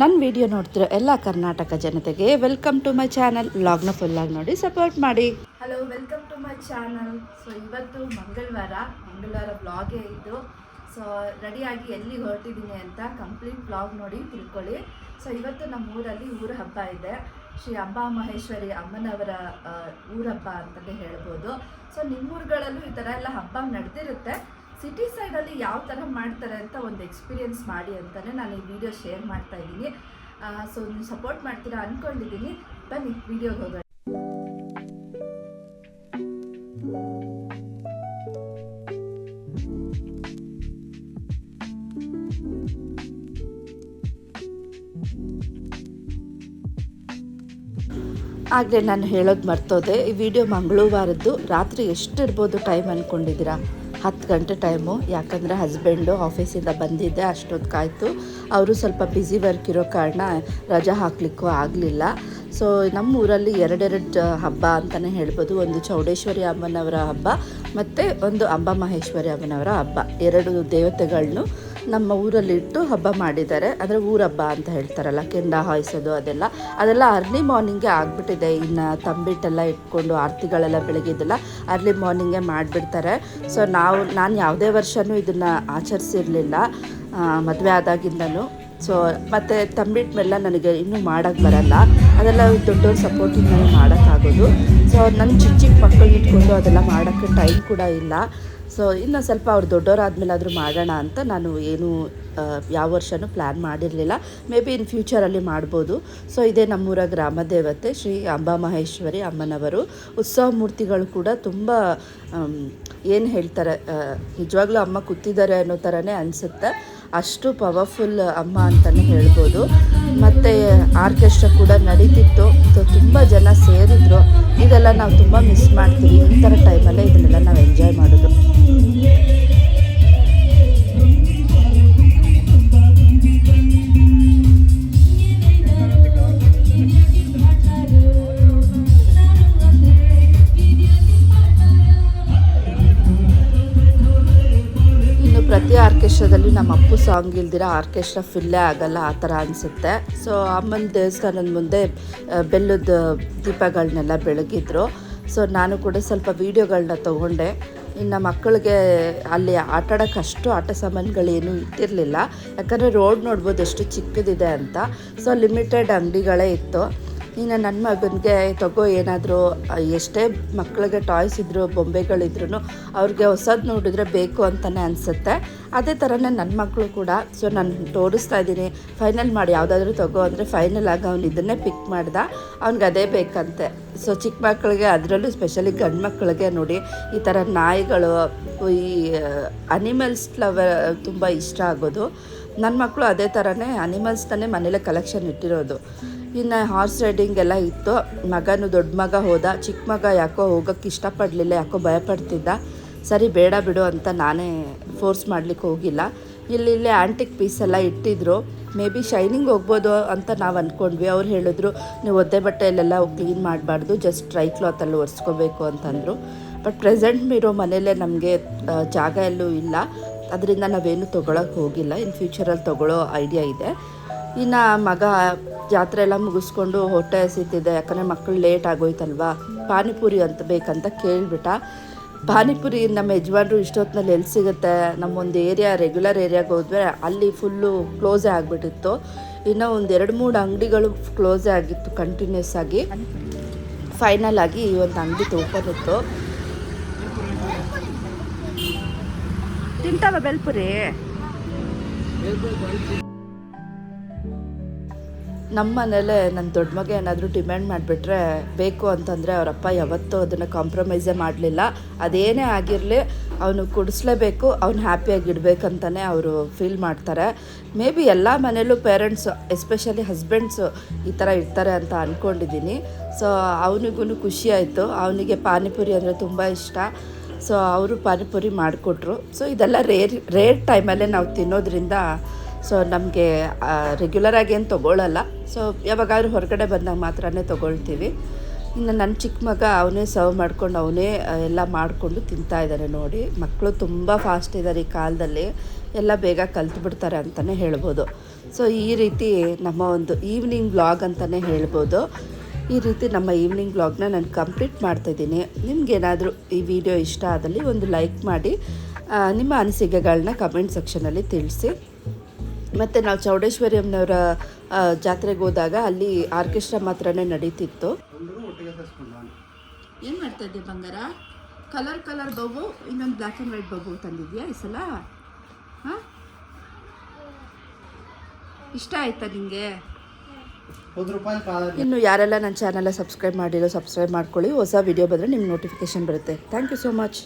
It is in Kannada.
ನನ್ನ ವಿಡಿಯೋ ನೋಡ್ತಿರೋ ಎಲ್ಲ ಕರ್ನಾಟಕ ಜನತೆಗೆ ವೆಲ್ಕಮ್ ಟು ಮೈ ಚಾನಲ್ ವ್ಲಾಗ್ನ ಫುಲ್ಲಾಗಿ ನೋಡಿ ಸಪೋರ್ಟ್ ಮಾಡಿ. Hello welcome to my channel so ಇವತ್ತು ಮಂಗಳವಾರ ಮಂಗಳವಾರ ಬ್ಲಾಗೇ ಇದ್ದು ಸೊ ರೆಡಿಯಾಗಿ ಎಲ್ಲಿ ಹೊರಟಿದ್ದೀನಿ ಅಂತ ಕಂಪ್ಲೀಟ್ ಬ್ಲಾಗ್ ನೋಡಿ ತಿಳ್ಕೊಳ್ಳಿ. ಸೊ ಇವತ್ತು ನಮ್ಮ ಊರಲ್ಲಿ ಊರ ಹಬ್ಬ ಇದೆ. ಶ್ರೀ ಅಂಬಾ ಮಹೇಶ್ವರಿ ಅಮ್ಮನವರ ಊರಹಬ್ಬ ಊರ ಹಬ್ಬ ಅಂತಲೇ ಹೇಳ್ಬೋದು. ಸೊ ನಿಮ್ಮೂರುಗಳಲ್ಲೂ ಈ ಥರ ಎಲ್ಲ ಹಬ್ಬ ನಡೆದಿರುತ್ತೆ. ಸಿಟಿ ಸೈಡಲ್ಲಿ ಯಾವ ಥರ ಮಾಡ್ತಾರೆ ಅಂತ ಒಂದು ಎಕ್ಸ್ಪೀರಿಯನ್ಸ್ ಮಾಡಿ ಅಂತಲೇ ನಾನು ಈ ವಿಡಿಯೋ ಶೇರ್ ಮಾಡ್ತಾ ಇದ್ದೀನಿ. ಸೊ ನೀವು ಸಪೋರ್ಟ್ ಮಾಡ್ತೀರಾ ಅಂದ್ಕೊಂಡಿದ್ದೀನಿ ಬನ್ನಿ ವಿಡಿಯೋಗೆ ಹೋಗೋಣ. ಆಗಲೇ ನಾನು ಹೇಳೋದು ಮರ್ತೋದೆ. ಈ ವಿಡಿಯೋ ಮಂಗಳವಾರದ್ದು ರಾತ್ರಿ ಎಷ್ಟಿರ್ಬೋದು ಟೈಮ್ ಅಂದ್ಕೊಂಡಿದ್ದೀರಾ ಹತ್ತು ಗಂಟೆ ಟೈಮು. ಯಾಕಂದರೆ ಹಸ್ಬೆಂಡು ಆಫೀಸಿಂದ ಬಂದಿದ್ದೆ ಅಷ್ಟೊತ್ತು ಅವರು ಸ್ವಲ್ಪ ಬ್ಯುಸಿ ವರ್ಕ್ ಇರೋ ಕಾರಣ ರಜಾ ಹಾಕಲಿಕ್ಕೂ ಆಗಲಿಲ್ಲ. ಸೊ ನಮ್ಮ ಊರಲ್ಲಿ ಎರಡೆರಡು ಹಬ್ಬ ಅಂತಲೇ ಹೇಳ್ಬೋದು. ಒಂದು ಚೌಡೇಶ್ವರಿ ಅಮ್ಮನವರ ಹಬ್ಬ, ಮತ್ತು ಒಂದು ಅಂಬಾ ಮಹೇಶ್ವರಿ ಅಮ್ಮನವರ ಹಬ್ಬ. ಎರಡು ದೇವತೆಗಳನ್ನು ನಮ್ಮ ಊರಲ್ಲಿಟ್ಟು ಹಬ್ಬ ಮಾಡಿದ್ದಾರೆ. ಅಂದರೆ ಊರಬ್ಬ ಅಂತ ಹೇಳ್ತಾರಲ್ಲ, ಕೆಂಡ ಹಾಯಿಸೋದು ಅದೆಲ್ಲ. ಅದೆಲ್ಲ ಅರ್ಲಿ ಮಾರ್ನಿಂಗೇ ಆಗಿಬಿಟ್ಟಿದೆ. ಇನ್ನು ತಂಬಿಟ್ಟೆಲ್ಲ ಇಟ್ಕೊಂಡು ಆರತಿಗಳೆಲ್ಲ ಬೆಳಗಿದ್ದೆಲ್ಲ ಅರ್ಲಿ ಮಾರ್ನಿಂಗೇ ಮಾಡಿಬಿಡ್ತಾರೆ. ಸೊ ನಾವು, ನಾನು ಯಾವುದೇ ವರ್ಷವೂ ಇದನ್ನು ಆಚರಿಸಿರಲಿಲ್ಲ. ಮದುವೆ ಆದಾಗಿಂದನೂ. ಸೊ ಮತ್ತು ಮೇಲೆ ನನಗೆ ಇನ್ನೂ ಮಾಡೋಕ್ಕೆ ಬರಲ್ಲ. ಅದೆಲ್ಲ ದೊಡ್ಡವ್ರ ಸಪೋರ್ಟಿಂದ ಮಾಡೋಕ್ಕಾಗೋದು ಸೊ ನನ್ನ ಚಿಕ್ಕ ಚಿಕ್ಕ ಮಕ್ಕಳನ್ನ ಇಟ್ಕೊಂಡು ಅದೆಲ್ಲ ಮಾಡೋಕ್ಕೆ ಟೈಮ್ ಕೂಡ ಇಲ್ಲ. ಸೊ ಇನ್ನು ಸ್ವಲ್ಪ ಅವ್ರು ದೊಡ್ಡವರಾದ್ಮೇಲೆ ಆದರೂ ಮಾಡೋಣ ಅಂತ ನಾನು ಏನು ಯಾವ ವರ್ಷನೂ ಪ್ಲ್ಯಾನ್ ಮಾಡಿರಲಿಲ್ಲ. ಮೇ ಬಿ ಇನ್ ಫ್ಯೂಚರಲ್ಲಿ ಮಾಡ್ಬೋದು. ಸೊ ಇದೇ ನಮ್ಮೂರ ಗ್ರಾಮ ದೇವತೆ ಶ್ರೀ ಅಂಬಾ ಮಹೇಶ್ವರಿ ಅಮ್ಮನವರು. ಉತ್ಸವ ಮೂರ್ತಿಗಳು ಕೂಡ ತುಂಬ ಏನು ಹೇಳ್ತಾರೆ ನಿಜವಾಗ್ಲೂ ಅಮ್ಮ ಕೂತಿದ್ದಾರೆ ಅನ್ನೋ ಥರನೇ ಅನಿಸುತ್ತೆ. ಅಷ್ಟು ಪವರ್ಫುಲ್ ಅಮ್ಮ ಅಂತಲೇ ಹೇಳ್ಬೋದು. ಮತ್ತು ಆರ್ಕೆಸ್ಟ್ರಾ ಕೂಡ ನಡೀತಿತ್ತು. ಸೊ ತುಂಬ ಜನ ಸೇರಿದ್ರು. ಇದೆಲ್ಲ ನಾವು ತುಂಬ ಮಿಸ್ ಮಾಡ್ತೀವಿ. ಈ ಥರ ಆರ್ಕೆಸ್ಟ್ರಾದಲ್ಲಿ ನಮ್ಮ ಅಪ್ಪು ಸಾಂಗ್ ಇಲ್ದಿರ ಆರ್ಕೆಸ್ಟ್ರಾ ಫಿಲ್ಲೇ ಆಗಲ್ಲ, ಆ ಥರ ಅನಿಸುತ್ತೆ. ಸೊ ಅಮ್ಮನ ದೇವಸ್ಥಾನದ ಮುಂದೆ ಬೆಲ್ಲದ ದೀಪಗಳನ್ನೆಲ್ಲ ಬೆಳಗಿದ್ರು. ಸೊ ನಾನು ಕೂಡ ಸ್ವಲ್ಪ ವೀಡಿಯೋಗಳನ್ನ ತೊಗೊಂಡೆ. ಇನ್ನು ಮಕ್ಕಳಿಗೆ ಅಲ್ಲಿ ಆಟ ಆಟ ಸಾಮಾನುಗಳೇನು ಇಟ್ಟಿರಲಿಲ್ಲ. ಯಾಕಂದರೆ ರೋಡ್ ನೋಡ್ಬೋದು ಎಷ್ಟು ಚಿಕ್ಕದಿದೆ ಅಂತ. ಸೊ ಲಿಮಿಟೆಡ್ ಅಂಗಡಿಗಳೇ ಇತ್ತು. ಇನ್ನು ನನ್ನ ಮಗನಿಗೆ, ತಗೋ, ಏನಾದರೂ ಎಷ್ಟೇ ಮಕ್ಕಳಿಗೆ ಟಾಯ್ಸ್ ಇದ್ರು ಬೊಂಬೆಗಳಿದ್ರು ಅವ್ರಿಗೆ ಹೊಸದು ನೋಡಿದ್ರೆ ಬೇಕು ಅಂತಲೇ ಅನಿಸುತ್ತೆ. ಅದೇ ಥರನೇ ನನ್ನ ಮಕ್ಕಳು ಕೂಡ ಸೊ ನಾನು ತೋರಿಸ್ತಾ ಇದ್ದೀನಿ. ಫೈನಲ್ ಮಾಡಿ, ಯಾವುದಾದ್ರೂ ತಗೋ ಅಂದರೆ ಫೈನಲ್ ಆಗಿ ಅವ್ನು ಇದನ್ನೇ ಪಿಕ್ ಮಾಡ್ದ. ಅವ್ನಿಗೆ ಅದೇ ಬೇಕಂತೆ. ಸೊ ಚಿಕ್ಕ ಮಕ್ಕಳಿಗೆ ಅದರಲ್ಲೂ ಸ್ಪೆಷಲಿ ಗಂಡು ಮಕ್ಕಳಿಗೆ ನೋಡಿ, ಈ ಥರ ನಾಯಿಗಳು, ಈ ಅನಿಮಲ್ಸ್ ಲವ, ತುಂಬ ಇಷ್ಟ ಆಗೋದು. ನನ್ನ ಮಕ್ಕಳು ಅದೇ ಥರನೇ ಅನಿಮಲ್ಸ್ನೇ ಮನೇಲೆ ಕಲೆಕ್ಷನ್ ಇಟ್ಟಿರೋದು. ಇನ್ನು ಹಾರ್ಸ್ ರೈಡಿಂಗ್ ಎಲ್ಲ ಇತ್ತು. ಮಗನು ದೊಡ್ಡ ಮಗ ಹೋದ. ಚಿಕ್ಕ ಮಗ ಯಾಕೋ ಹೋಗೋಕ್ಕೆ ಇಷ್ಟಪಡಲಿಲ್ಲ, ಯಾಕೋ ಭಯಪಡ್ತಿದ್ದ. ಸರಿ, ಬೇಡ ಬಿಡು ಅಂತ ನಾನೇ ಫೋರ್ಸ್ ಮಾಡ್ಲಿಕ್ಕೆ ಹೋಗಿಲ್ಲ. ಇಲ್ಲಿ, ಇಲ್ಲೇ ಆ್ಯಂಟಿಕ್ ಪೀಸ್ ಎಲ್ಲ ಇಟ್ಟಿದ್ರು. ಮೇ ಬಿ ಶೈನಿಂಗ್ ಹೋಗ್ಬೋದು ಅಂತ ನಾವು ಅಂದ್ಕೊಂಡ್ವಿ ಅವ್ರು ಹೇಳಿದ್ರು, ನೀವು ಒದ್ದೆ ಬಟ್ಟೆಯಲ್ಲೆಲ್ಲ ಕ್ಲೀನ್ ಮಾಡಬಾರ್ದು. ಜಸ್ಟ್ ಡ್ರೈ ಕ್ಲಾತಲ್ಲಿ ಒರೆಸ್ಕೋಬೇಕು ಅಂತಂದರು. ಬಟ್ ಪ್ರೆಸೆಂಟ್ ಇರೋ ಮನೆಯಲ್ಲೇ ನಮಗೆ ಜಾಗ ಎಲ್ಲೂ ಇಲ್ಲ. ಅದರಿಂದ ನಾವೇನು ತೊಗೊಳಕ್ಕೆ ಹೋಗಿಲ್ಲ. ಇನ್ ಫ್ಯೂಚರಲ್ಲಿ ತೊಗೊಳ್ಳೋ ಐಡಿಯಾ ಇದೆ. ಇನ್ನು ಮಗ ಜಾತ್ರೆ ಎಲ್ಲ ಮುಗಿಸ್ಕೊಂಡು ಹೊಟ್ಟೆ ಹಸಿತಿದೆ, ಯಾಕಂದರೆ ಮಕ್ಕಳು ಲೇಟ್ ಆಗೋಯ್ತಲ್ವಾ? ಪಾನಿಪುರಿ ಅಂತ ಬೇಕಂತ ಕೇಳಿಬಿಟ್ಟ. ಪಾನಿಪುರಿ ನಮ್ಮ ಯಜಮಾನ್ರು ಇಷ್ಟೊತ್ತಿನಲ್ಲಿ ಎಲ್ಲಿ ಸಿಗುತ್ತೆ? ನಮ್ಮೊಂದು ಏರಿಯಾ ರೆಗ್ಯುಲರ್ ಏರಿಯಾಗೆ ಹೋದ್ವಿ ಅಲ್ಲಿ ಫುಲ್ಲು ಕ್ಲೋಸೇ ಆಗಿಬಿಟ್ಟಿತ್ತು. ಇನ್ನು ಒಂದು ಎರಡು ಮೂರು ಅಂಗಡಿಗಳು ಕ್ಲೋಸೇ ಆಗಿತ್ತು ಕಂಟಿನ್ಯೂಸ್ ಆಗಿ. ಫೈನಲ್ ಆಗಿ ಈ ಒಂದು ಅಂಗಡಿ ಓಪನ್ ಇತ್ತು. ತಿಂತಾವ ಬೆಲ್ಪುರಿ ನಮ್ಮ ಮನೇಲೆ ನನ್ನ ದೊಡ್ಡ ಮಗ ಏನಾದರೂ ಡಿಮ್ಯಾಂಡ್ ಮಾಡಿಬಿಟ್ರೆ ಬೇಕು ಅಂತಂದರೆ ಅವರಪ್ಪ ಯಾವತ್ತೂ ಅದನ್ನು ಕಾಂಪ್ರಮೈಸೇ ಮಾಡಲಿಲ್ಲ. ಅದೇನೇ ಆಗಿರಲಿ ಅವನು ಕುಡಿಸ್ಲೇಬೇಕು, ಅವ್ನು ಹ್ಯಾಪಿಯಾಗಿ ಇಡಬೇಕಂತಲೇ ಅವರು ಫೀಲ್ ಮಾಡ್ತಾರೆ. ಮೇ ಬಿ ಎಲ್ಲ ಮನೇಲೂ ಪೇರೆಂಟ್ಸು ಎಸ್ಪೆಷಲಿ ಹಸ್ಬೆಂಡ್ಸು ಈ ಥರ ಇರ್ತಾರೆ ಅಂತ ಅಂದ್ಕೊಂಡಿದ್ದೀನಿ ಸೊ ಅವನಿಗೂ ಖುಷಿ ಆಯಿತು. ಅವನಿಗೆ ಪಾನಿಪುರಿ ಅಂದರೆ ತುಂಬ ಇಷ್ಟ. ಸೊ ಅವರು ಪಾನಿಪುರಿ ಮಾಡಿಕೊಟ್ರು. ಸೊ ಇದೆಲ್ಲ ರೇರ್ ರೇರ್ ಟೈಮಲ್ಲೇ ನಾವು ತಿನ್ನೋದ್ರಿಂದ ಸೊ ನಮಗೆ ರೆಗ್ಯುಲರಾಗಿ ಏನು ತೊಗೊಳ್ಳಲ್ಲ ಸೊ ಯಾವಾಗಾದ್ರೂ ಹೊರಗಡೆ ಬಂದಾಗ ಮಾತ್ರನೇ ತೊಗೊಳ್ತೀವಿ. ಇನ್ನು ನನ್ನ ಚಿಕ್ಕ ಮಗ, ಅವನೇ ಸರ್ವ್ ಮಾಡ್ಕೊಂಡು ಅವನೇ ಎಲ್ಲ ಮಾಡಿಕೊಂಡು ತಿಂತಾ ಇದ್ದಾನೆ ನೋಡಿ. ಮಕ್ಕಳು ತುಂಬ ಫಾಸ್ಟ್ ಇದ್ದಾರೆ ಈ ಕಾಲದಲ್ಲಿ. ಎಲ್ಲ ಬೇಗ ಕಲ್ತು ಬಿಡ್ತಾರೆ ಅಂತಲೇ ಹೇಳ್ಬೋದು. ಸೊ ಈ ರೀತಿ ನಮ್ಮ ಒಂದು ಈವ್ನಿಂಗ್ ವ್ಲಾಗ್ ಅಂತಲೇ ಹೇಳ್ಬೋದು. ಈ ರೀತಿ ನಮ್ಮ ಈವ್ನಿಂಗ್ ವ್ಲಾಗ್ನ ನಾನು ಕಂಪ್ಲೀಟ್ ಮಾಡ್ತಾಯಿದ್ದೀನಿ ನಿಮಗೇನಾದರೂ ಈ ವಿಡಿಯೋ ಇಷ್ಟ ಆದಲ್ಲಿ ಒಂದು ಲೈಕ್ ಮಾಡಿ ನಿಮ್ಮ ಅನಿಸಿಕೆಗಳನ್ನ ಕಮೆಂಟ್ ಸೆಕ್ಷನಲ್ಲಿ ತಿಳಿಸಿ. ಮತ್ತು ನಾವು ಚೌಡೇಶ್ವರಿ ಅಮ್ಮನವರ ಜಾತ್ರೆಗೆ ಹೋದಾಗ ಅಲ್ಲಿ ಆರ್ಕೆಸ್ಟ್ರಾ ಮಾತ್ರನೇ ನಡೀತಿತ್ತು. ಏನು ಮಾಡ್ತಾ ಇದ್ದೆ ಬಂಗಾರ? ಕಲರ್ ಕಲರ್ ಬಬು ಇನ್ನೊಂದು ಬ್ಲ್ಯಾಕ್ ಆ್ಯಂಡ್ ವೈಟ್ ಬಬು ತಂದಿದ್ಯಾ ಈ ಸಲ? ಹಾಂ? ಇಷ್ಟ ಆಯ್ತಾ ನಿಮಗೆ ಇನ್ನು ಯಾರೆಲ್ಲ ನನ್ನ ಚಾನಲ್ ಸಬ್ಸ್ಕ್ರೈಬ್ ಮಾಡಿರೋ ಸಬ್ಸ್ಕ್ರೈಬ್ ಮಾಡ್ಕೊಳ್ಳಿ. ಹೊಸ ವಿಡಿಯೋ ಬಂದರೆ ನಿಮ್ಗೆ ನೋಟಿಫಿಕೇಶನ್ ಬರುತ್ತೆ. Thank you so much